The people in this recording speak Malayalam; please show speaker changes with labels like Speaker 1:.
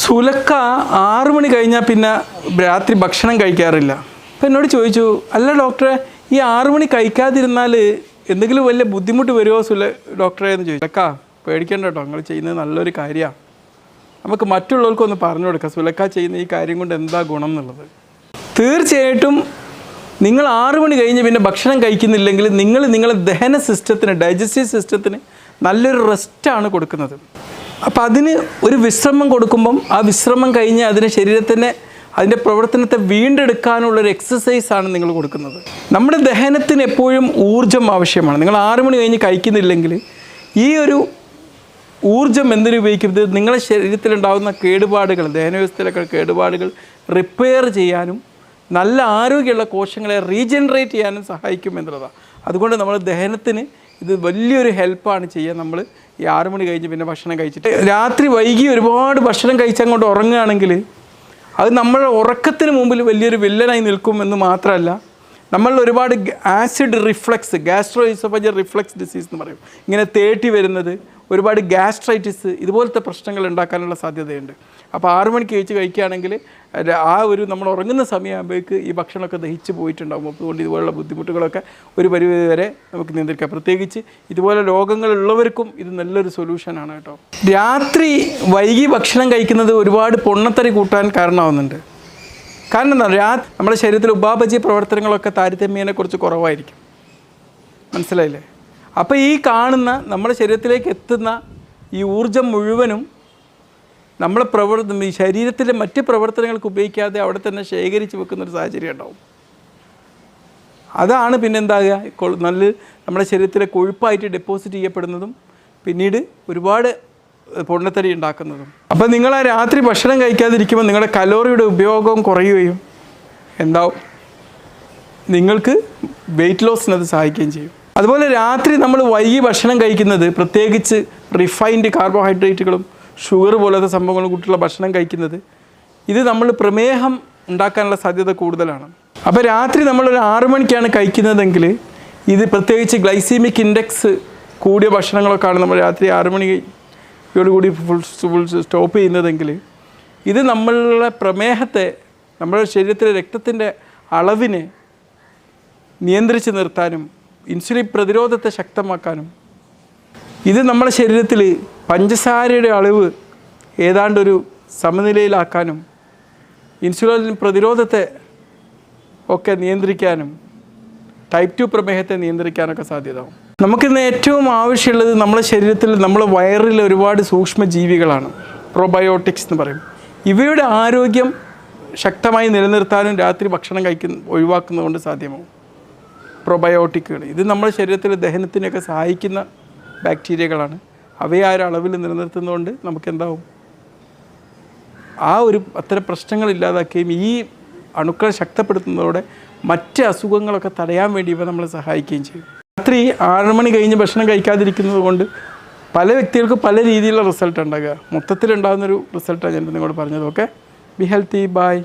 Speaker 1: സുലക്ക ആറു മണി കഴിഞ്ഞാൽ പിന്നെ രാത്രി ഭക്ഷണം കഴിക്കാറില്ല. അപ്പം എന്നോട് ചോദിച്ചു അല്ല ഡോക്ടറെ ഈ ആറു മണി കഴിക്കാതിരുന്നാൽ എന്തെങ്കിലും വലിയ ബുദ്ധിമുട്ട് വരുമോ സുല ഡോക്ടറെ? എന്ന് ചോദിച്ചു. സുലക്ക പേടിക്കേണ്ട കേട്ടോ നിങ്ങൾ ചെയ്യുന്നത് നല്ലൊരു കാര്യമാണ് നമുക്ക് മറ്റുള്ളവർക്കൊന്ന് പറഞ്ഞു കൊടുക്കാം. സുലക്ക ചെയ്യുന്ന ഈ കാര്യം കൊണ്ട് എന്താ ഗുണം എന്നുള്ളത്? തീർച്ചയായിട്ടും നിങ്ങൾ ആറു മണി കഴിഞ്ഞ് പിന്നെ ഭക്ഷണം കഴിക്കുന്നില്ലെങ്കിൽ നിങ്ങൾ നിങ്ങളുടെ ദഹന സിസ്റ്റത്തിന് ഡൈജസ്റ്റീവ് സിസ്റ്റത്തിന് നല്ലൊരു റെസ്റ്റാണ് കൊടുക്കുന്നത്. അപ്പോൾ അതിന് ഒരു വിശ്രമം കൊടുക്കുമ്പം ആ വിശ്രമം കഴിഞ്ഞ് അതിന് ശരീരത്തിനെ അതിന്റെ പ്രവർത്തനത്തെ വീണ്ടെടുക്കാനുള്ളൊരു എക്സസൈസാണ് നിങ്ങൾ കൊടുക്കുന്നത്. നമ്മുടെ ദഹനത്തിന് എപ്പോഴും ഊർജം ആവശ്യമാണ്. നിങ്ങൾ ആറ് മണി കഴിഞ്ഞ് കഴിക്കുന്നില്ലെങ്കിൽ ഈ ഒരു ഊർജം എന്തിനു ഉപയോഗിക്കുന്നത് നിങ്ങളുടെ ശരീരത്തിലുണ്ടാകുന്ന കേടുപാടുകൾ ദഹനവ്യവസ്ഥയിലൊക്കെ കേടുപാടുകൾ റിപ്പയർ ചെയ്യാനും നല്ല ആരോഗ്യമുള്ള കോശങ്ങളെ റീജനറേറ്റ് ചെയ്യാനും സഹായിക്കും എന്നുള്ളതാണ്. അതുകൊണ്ട് നമ്മൾ ദഹനത്തിന് ഇത് വലിയൊരു ഹെൽപ്പാണ് ചെയ്യുക നമ്മൾ ഈ ആറു മണി കഴിഞ്ഞ് പിന്നെ ഭക്ഷണം കഴിച്ചിട്ട് രാത്രി വൈകി ഒരുപാട് ഭക്ഷണം കഴിച്ചങ്ങോട്ട് ഉറങ്ങുകയാണെങ്കിൽ അത് നമ്മുടെ ഉറക്കത്തിന് മുമ്പിൽ വലിയൊരു വില്ലനായി നിൽക്കും എന്ന് മാത്രമല്ല നമ്മളിൽ ഒരുപാട് acid reflux gastro reflux disease എന്ന് പറയും. ഇങ്ങനെ തേട്ടി വരുന്നത് ഒരുപാട് ഗ്യാസ്ട്രൈറ്റിസ് ഇതുപോലത്തെ പ്രശ്നങ്ങൾ ഉണ്ടാക്കാനുള്ള സാധ്യതയുണ്ട്. അപ്പോൾ ആറു മണിക്ക് കഴിച്ച് കഴിക്കുകയാണെങ്കിൽ ആ ഒരു നമ്മൾ ഉറങ്ങുന്ന സമയമാകുമ്പോഴേക്ക് ഈ ഭക്ഷണമൊക്കെ ദഹിച്ച് പോയിട്ടുണ്ടാകും അതുകൊണ്ട് ഇതുപോലുള്ള ബുദ്ധിമുട്ടുകളൊക്കെ ഒരു പരിധി വരെ നമുക്ക് നിയന്ത്രിക്കാം. പ്രത്യേകിച്ച് ഇതുപോലെ രോഗങ്ങളുള്ളവർക്കും ഇത് നല്ലൊരു സൊല്യൂഷനാണ് കേട്ടോ. രാത്രി വൈകി ഭക്ഷണം കഴിക്കുന്നത് ഒരുപാട് പൊണ്ണത്തറി കൂട്ടാൻ കാരണമാവുന്നുണ്ട്. കാരണം എന്താണ് രാ നമ്മുടെ ശരീരത്തിൽ ഉപാപചയ പ്രവർത്തനങ്ങളൊക്കെ താരതമ്യേനെ കുറച്ച് കുറവായിരിക്കും. മനസ്സിലായില്ലേ? അപ്പോൾ ഈ കാണുന്ന നമ്മുടെ ശരീരത്തിലേക്ക് എത്തുന്ന ഈ ഊർജം മുഴുവനും നമ്മളെ പ്രവർത്തനം ഈ ശരീരത്തിലെ മറ്റ് പ്രവർത്തനങ്ങൾക്ക് ഉപയോഗിക്കാതെ അവിടെ തന്നെ ശേഖരിച്ച് വെക്കുന്ന ഒരു സാഹചര്യം ഉണ്ടാവും. അതാണ് പിന്നെ എന്താകുക? നല്ല നമ്മുടെ ശരീരത്തിലെ കൊഴുപ്പായിട്ട് ഡെപ്പോസിറ്റ് ചെയ്യപ്പെടുന്നതും പിന്നീട് ഒരുപാട് പൊണ്ണത്തടി ഉണ്ടാക്കുന്നതും. അപ്പോൾ നിങ്ങൾ ആ രാത്രി ഭക്ഷണം കഴിക്കാതിരിക്കുമ്പോൾ നിങ്ങളുടെ കലോറിയുടെ ഉപയോഗം കുറയുകയും എന്താവും? നിങ്ങൾക്ക് വെയിറ്റ് ലോസിനത് സഹായിക്കുകയും ചെയ്യും. അതുപോലെ രാത്രി നമ്മൾ വൈകി ഭക്ഷണം കഴിക്കുന്നത് പ്രത്യേകിച്ച് റിഫൈൻഡ് കാർബോഹൈഡ്രേറ്റുകളും ഷുഗർ പോലത്തെ സംഭവങ്ങളും കൂട്ടിയുള്ള ഭക്ഷണം കഴിക്കുന്നത് ഇത് നമ്മൾ പ്രമേഹം ഉണ്ടാക്കാനുള്ള സാധ്യത കൂടുതലാണ്. അപ്പോൾ രാത്രി നമ്മളൊരു ആറു മണിക്കാണ് കഴിക്കുന്നതെങ്കിൽ ഇത് പ്രത്യേകിച്ച് ഗ്ലൈസീമിക് ഇൻഡെക്സ് കൂടിയ ഭക്ഷണങ്ങളൊക്കെയാണ് നമ്മൾ രാത്രി ആറു മണിയോടുകൂടി ഫുൾ ഫുൾ സ്റ്റോപ്പ് ചെയ്യുന്നതെങ്കിൽ ഇത് നമ്മളുടെ പ്രമേഹത്തെ നമ്മുടെ ശരീരത്തിലെ രക്തത്തിന്റെ അളവിനെ നിയന്ത്രിച്ച് നിർത്താനും ഇൻസുലിൻ പ്രതിരോധത്തെ ശക്തമാക്കാനും. ഇത് നമ്മുടെ ശരീരത്തിൽ പഞ്ചസാരയുടെ അളവ് ഏതാണ്ടൊരു സമനിലയിലാക്കാനും ഇൻസുലിൻ പ്രതിരോധത്തെ ഒക്കെ നിയന്ത്രിക്കാനും ടൈപ്പ് ടു പ്രമേഹത്തെ നിയന്ത്രിക്കാനൊക്കെ സാധ്യതയാവും നമുക്കിന്ന് ഏറ്റവും ആവശ്യമുള്ളത് നമ്മുടെ ശരീരത്തിൽ നമ്മുടെ വയറിൽ ഒരുപാട് സൂക്ഷ്മ ജീവികളാണ് പ്രോബയോട്ടിക്സ് എന്ന് പറയും. ഇവയുടെ ആരോഗ്യം ശക്തമായി നിലനിർത്താനും രാത്രി ഭക്ഷണം കഴിക്കുന്ന ഒഴിവാക്കുന്നതുകൊണ്ട് സാധ്യമാവും. പ്രോബയോട്ടിക്കുകൾ. ഇത് നമ്മുടെ ശരീരത്തിൽ ദഹനത്തിനൊക്കെ സഹായിക്കുന്ന ബാക്ടീരിയകളാണ്. അവയെ ആ ഒരു അളവിൽ നിലനിർത്തുന്നതുകൊണ്ട് നമുക്കെന്താവും? ആ ഒരു അത്തരം പ്രശ്നങ്ങൾ ഇല്ലാതാക്കുകയും ഈ അണുക്കളെ ശക്തപ്പെടുത്തുന്നതോടെ മറ്റ് അസുഖങ്ങളൊക്കെ തടയാൻ വേണ്ടി ഇവ നമ്മളെ സഹായിക്കുകയും ചെയ്യും. രാത്രി ആറ് മണി കഴിഞ്ഞ് ഭക്ഷണം കഴിക്കാതിരിക്കുന്നത് കൊണ്ട് പല വ്യക്തികൾക്ക് പല രീതിയിലുള്ള റിസൾട്ട് ഉണ്ടാകുക. മൊത്തത്തിലുണ്ടാകുന്നൊരു റിസൾട്ടാണ് ഞാൻ നിങ്ങളോട് പറഞ്ഞത്. ഓക്കെ? Be healthy. ബൈ.